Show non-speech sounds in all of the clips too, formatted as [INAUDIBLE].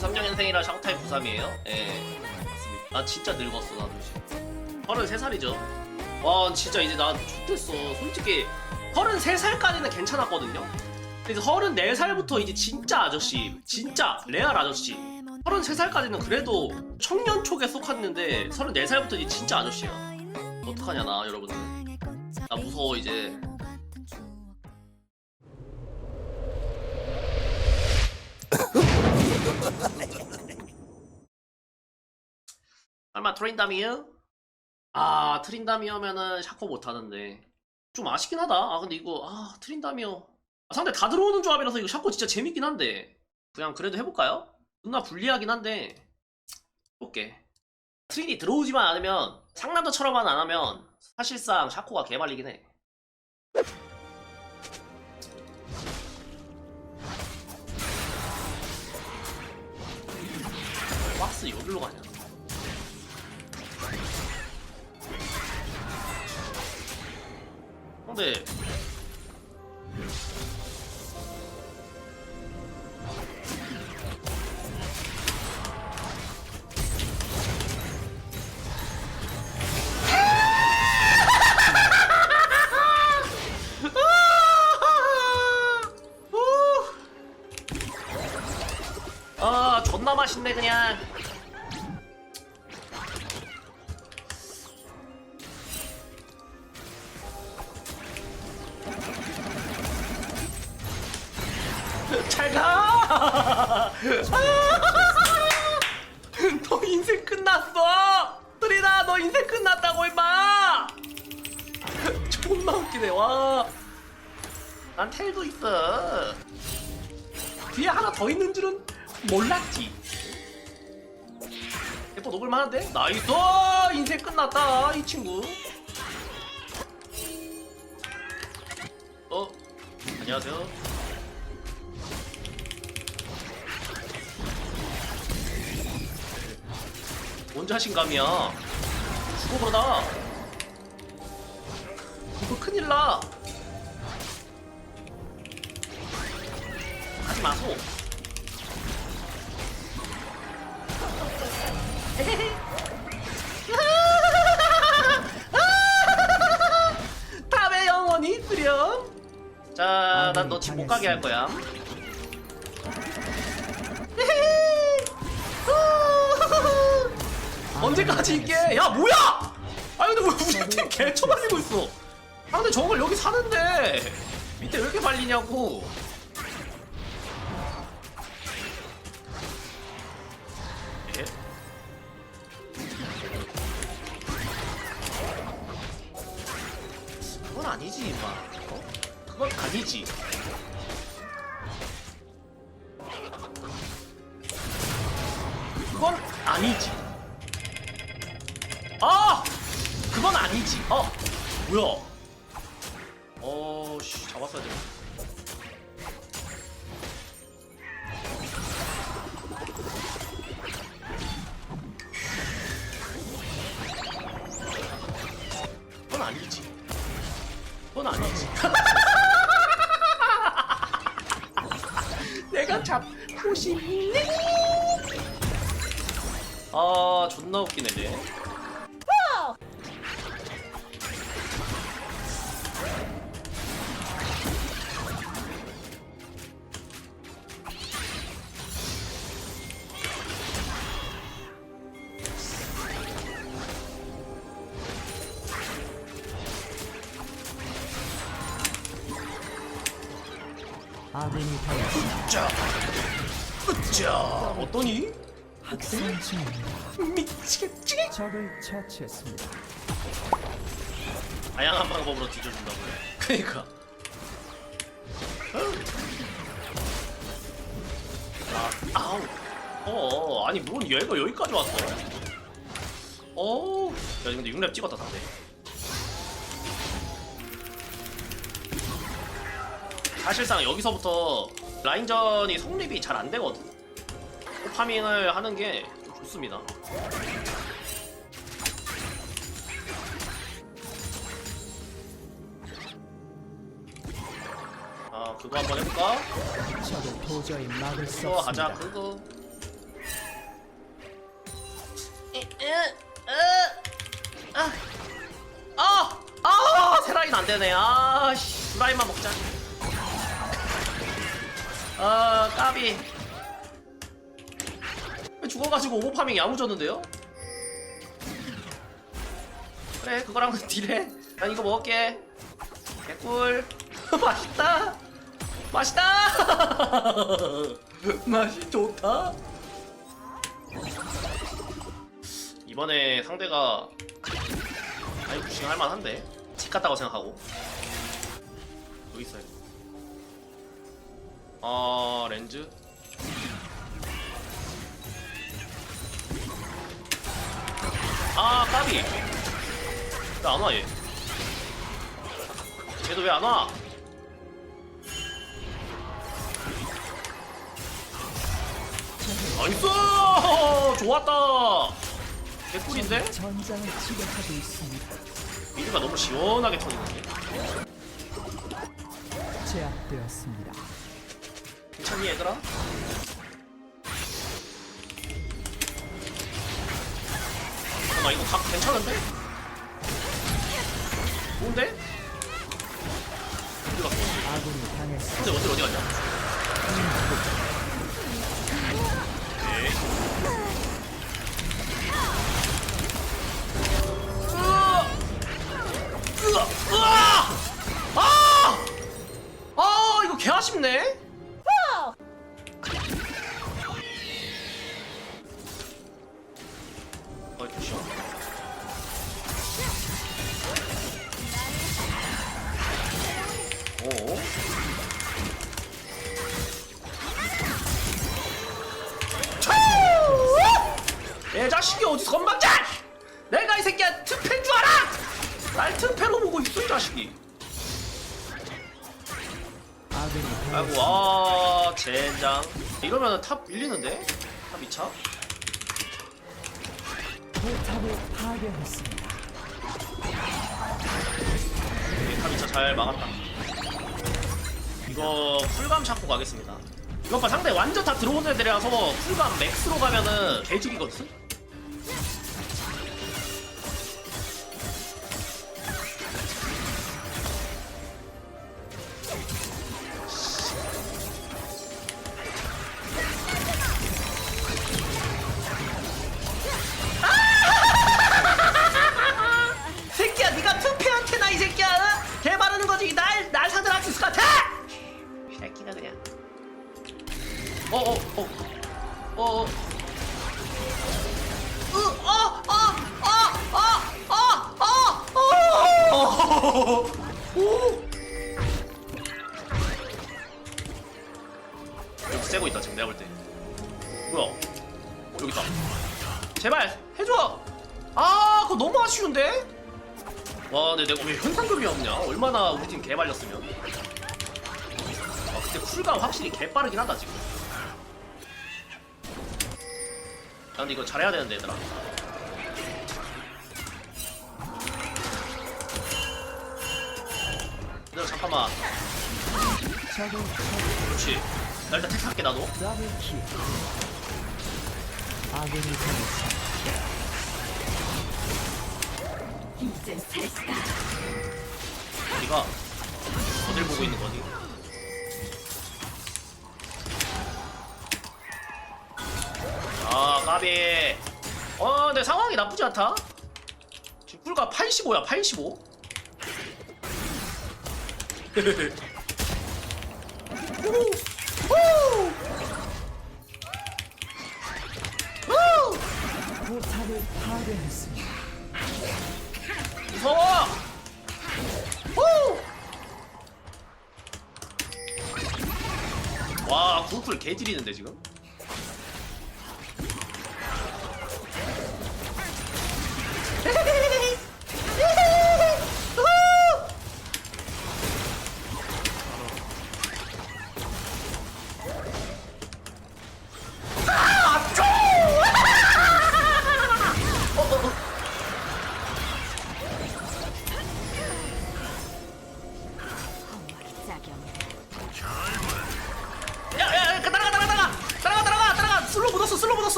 93년생이라 샹타이 93이에요? 예. 맞습니다. 나 진짜 늙었어, 나도 지금. 33살이죠. 와, 진짜 이제 나 좋댔어. 솔직히 33살까지는 괜찮았거든요? 근데 34살부터 이제 진짜 아저씨, 진짜 레알 아저씨. 33살까지는 그래도 청년 촉에 속았는데 34살부터 이제 진짜 아저씨야. 어떡하냐, 나, 여러분들. 나 무서워, 이제. 설마 트린다미요? 아 트린다미어면은 샤코 못하는데. 좀 아쉽긴 하다. 아 근데 이거 아 트린다미어 아, 상대 다 들어오는 조합이라서 이거 샤코 진짜 재밌긴 한데. 그냥 그래도 해볼까요? 존나 불리하긴 한데. 해볼게. 트린이 들어오지만 않으면 상남자처럼만 안 하면 사실상 샤코가 개말리긴 해. 박스 여기로 가냐 근데 가 너 인생 끝났어? 트리나 너 인생 끝났다고 임마! 존나 웃기네 와 난 텔도 있어. 뒤에 하나 더 있는 줄은 몰랐지. 대포 녹을 만한데? 나이스! 인생 끝났다 이 친구. 어? 안녕하세요 자신감이야. 죽어버려다 이거 큰일나. 하지 마소. [LAUGHS] 탑에 영원히 있으렴. 자, 난 너 집 못 가게 할 거야. 언제까지 있게? 야, 뭐야! 아니, 근데 왜 우리 팀 개쳐 발리고 있어? 아, 근데 저걸 여기 사는데 밑에 왜 이렇게 발리냐고. 예? 그건 아니지, 임마. 어? 그건 아니지. 어, 씨, 잡았어야 돼. 자, 으짜, 어떠니? 학생. 미치겠지? 적을 처치했습니다. 다양한 방법으로 뒤져준다고요. 그니까. 아, 아우. 어, 아니, 뭔 얘가 여기까지 왔어. 어, 야, 근데 6렙 찍었다, 상대. 사실상 여기서부터 라인전이 성립이 잘 안 되거든. 파밍을 하는 게좀 좋습니다. 아 교도 한번 해볼까? 저를 도저히 막을 수 그거 하자 없습니다. 그거 아! 아! 세라인 안 되네. 아, 씨. 라인만 먹자. 아, 까비. 죽어가지고 오버파밍 야무졌는데요? 그래, 그거랑 [LAUGHS] 딜해. 난 이거 먹을게. 개꿀. [LAUGHS] 맛있다. 맛있다. [LAUGHS] 맛이 좋다. 이번에 상대가 아니 부싱 할만한데 집 같다고 생각하고 여기 있어요 아 렌즈 아 까비 왜 안 와 얘? 얘도 왜 안 와? 나이스 좋았다 개꿀인데? 미드가 너무 시원하게 터지는데 제압되었습니다. 괜찮니 얘들아? 잠깐만 이거 각 괜찮은데? 좋은데? 어디 갔어? 근데 어디 어디 갔냐? 어디서 건방져! 내가 이 새끼야 특패인 줄 알아! 날 특패로 보고 있어 이 자식이. 아이고. 아 젠장. 이러면 탑 밀리는데? 탑 2차? 포탑을 파괴했습니다. 탑 2차 잘 막았다. 이거 쿨감 찾고 가겠습니다. 이것 봐 상대 완전 다 들어온 애들이라서 쿨감 맥스로 가면은 개죽이거든? 여기 쐬고 있다 지금 내가 볼 때. 뭐야? 어, 여기 있다. 제발 해줘! 아 그거 너무 아쉬운데? 와 근데 내가 왜 현상금이 없냐? 얼마나 우리 팀 개발렸으면? 아 그때 쿨감 확실히 개빠르긴 하다 지금. 야 근데 이거 잘해야 되는데 얘들아 적을 그렇지. 나 일단 택할게 나도. 네가 어딜 보고 있는 거니? 아 까비. 어 근데 상황이 나쁘지 않다. 지금 꿀가 85야 85 포탑을 파괴했습니다. 무서워 후! 와 굴풀 개지리는데 지금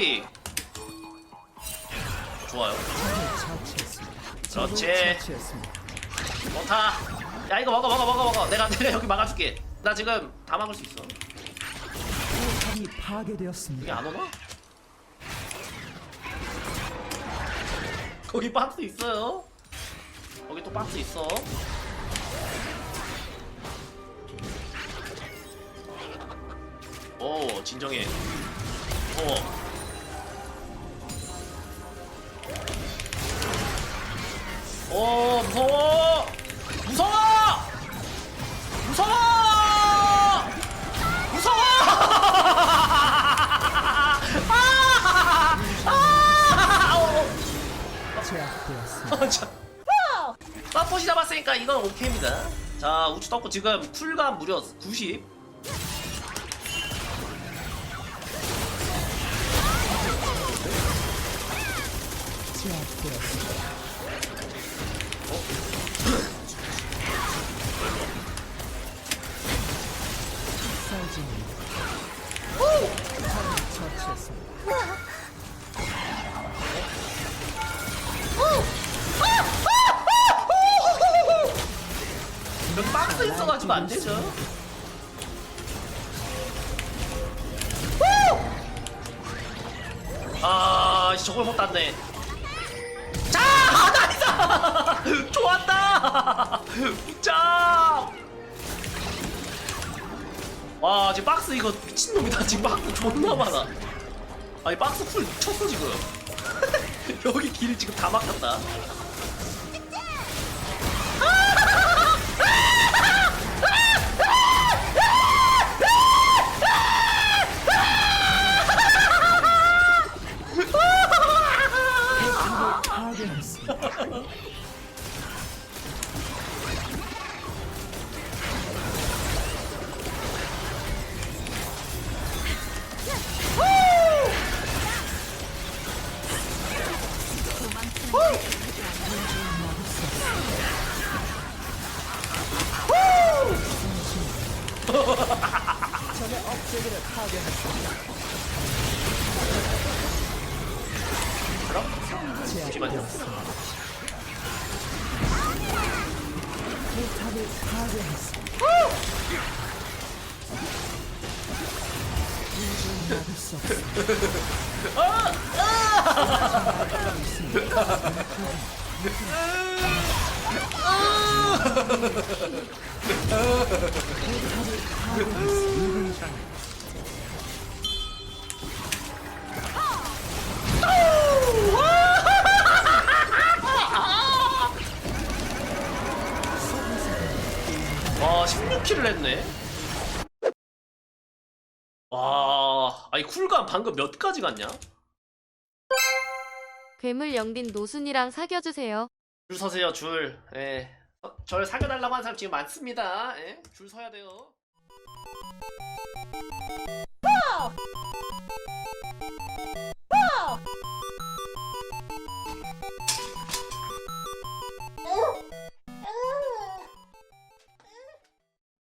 까비. 좋아요. 그렇지. 좋다. 야 이거 먹어 먹어 먹어 먹어. 내가 [LAUGHS] 내가 여기 막아줄게. 나 지금 다 막을 수 있어. 파괴되었습니다. 안 오나? 거기 박스 있어요? 거기 또 박스 있어? 오 진정해. 어 오 무서워 무서워 무서워 무서워 아! 아! 어, 제압되었습니다. 어, 자. 서포시 잡았으니까 이건 오케이입니다. 자, 우측 떴고 지금 쿨감 무려 90. 제압되었습니다. 되죠. 아, 씨, 저걸 못 땄네. 자, 나이스! [LAUGHS] 좋았다! 짱! 와, 지금 박스 이거 미친놈이다. 지금 박스 존나 많아. 아니, 박스 풀 미쳤어, 지금. [LAUGHS] 여기 길 지금 다 막혔다. 적의 업체기를 파괴했습니다. 잠시만요. 제압되었습니다. 포탑을 파괴했습니다. 이를 막을 수 없습니다. 와 16킬을 했네 와 아니 쿨감 방금 몇 가지 갔냐? 괴물 영딘 노순이랑 사귀어주세요. 줄 서세요 줄. 예. 어, 저를 사겨달라고 하는 사람 지금 많습니다. 예? 줄 서야 돼요. Whoa! Whoa!